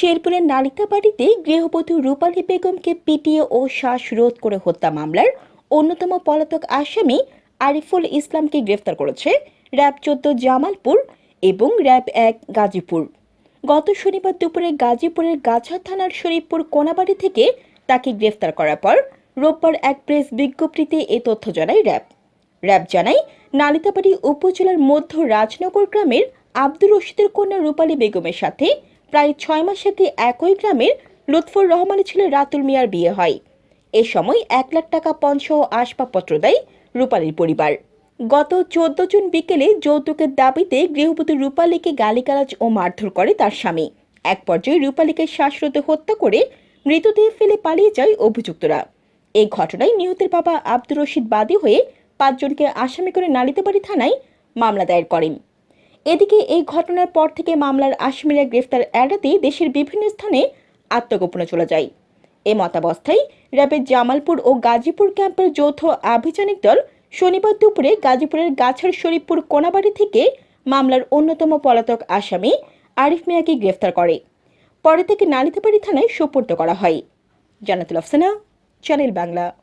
শেরপুরের নালিতা বাড়িতে গৃহবধূ রূপালী বেগমকে পিটিয়ে ও শ্বাসরোধ করে হত্যা মামলার অন্যতম পলাতক আসামি আরিফুল ইসলামকে গ্রেফতার করেছে র্যাব চোদ্দ জামালপুর এবং র্যাব এক গাজীপুর। গত শনিবার দুপুরে গাজীপুরের গাছা থানার শরীফপুর কোনাবাড়ি থেকে তাকে গ্রেফতার করার পর রোববার এক প্রেস বিজ্ঞপ্তিতে এ তথ্য জানায় র্যাব। র্যাব জানায়, নালিতাবাড়ি উপজেলার মধ্য রাজনগর গ্রামের আব্দুর রশিদের কন্যা রূপালী বেগমের সাথে প্রায় ছয় মাস আগে একই গ্রামের লুৎফর রহমানের ছেলে রাতুল মিয়ার বিয়ে হয়। এ সময় এক লাখ টাকা পঞ্চ ও আসবাবপত্র দেয় রূপালীর পরিবার। গত চোদ্দ জুন বিকেলে যৌতুকের দাবিতে গৃহবধূ রূপালীকে গালিগালাজ ও মারধর করে তার স্বামী। এক পর্যায়ে রূপালীকে শ্বাসরোধে হত্যা করে মৃতদেহ ফেলে পালিয়ে যায় অভিযুক্তরা। এই ঘটনায় নিহতের বাবা আব্দুর রশিদ বাদী হয়ে পাঁচজনকে আসামি করে নালিতাবাড়ি থানায় মামলা দায়ের করেন। এদিকে এই ঘটনার পর থেকে মামলার আসামিরা গ্রেফতার এড়াতে দেশের বিভিন্ন স্থানে আত্মগোপনে চলে যায়। এ মতাবস্থায় র্যাবের জামালপুর ও গাজীপুর ক্যাম্পের যৌথ আভিযানিক দল শনিবার দুপুরে গাজীপুরের গাছার শরীফপুর কোনাবাড়ি থেকে মামলার অন্যতম পলাতক আসামি আরিফ মিয়াকে গ্রেফতার করে। পরে থেকে নালিতাবাড়ি থানায় সোপর্দ করা হয়। জানাতুল আফসানা, চ্যানেল বাংলা।